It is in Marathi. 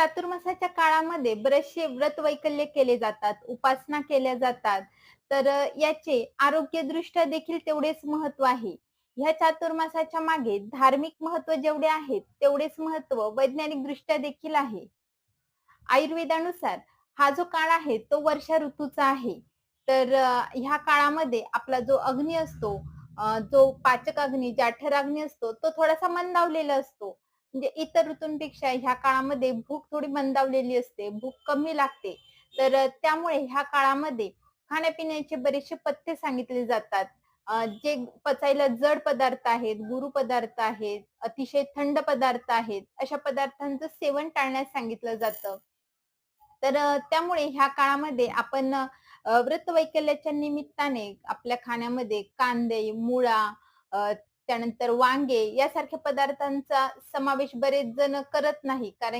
चातुर्मासाच्या काळामध्ये बरेचसे व्रत वैकल्य केले जातात, उपासना केल्या जातात. तर याचे आरोग्यदृष्ट्या देखील तेवढेच महत्त्व आहे. ह्या चातुर्मासाच्या मागे धार्मिक महत्त्व जेवढे आहेत, तेवढेच महत्त्व वैज्ञानिक दृष्ट्या देखील आहे. आयुर्वेदानुसार हा जो काळ आहे, तो वर्षा ऋतूचा आहे. तर ह्या काळामध्ये आपला जो अग्नी असतो, जो पाचक अग्नी, जाठर अग्नी असतो, तो थोडासा मंदावलेला असतो. म्हणजे इतर ऋतूंपेक्षा ह्या काळामध्ये भूक थोडी मंदावलेली असते, भूक कमी लागते. तर त्यामुळे ह्या काळामध्ये खाण्यापिण्याचे बरेचसे पथ्य सांगितले जातात. जे पचायला जड पदार्थ आहेत, गुरु पदार्थ आहेत, अतिशय थंड पदार्थ आहेत, अशा पदार्थांचं सेवन टाळण्यास सांगितलं जातं. तर त्यामुळे ह्या काळामध्ये आपण व्रत व्रतवैकल्याच्या निमित्ताने आपल्या खाण्यामध्ये कांदे, मुळा, त्यानंतर वांगे यासारख्या पदार्थांचा समावेश बरेच जण करत नाही. कारण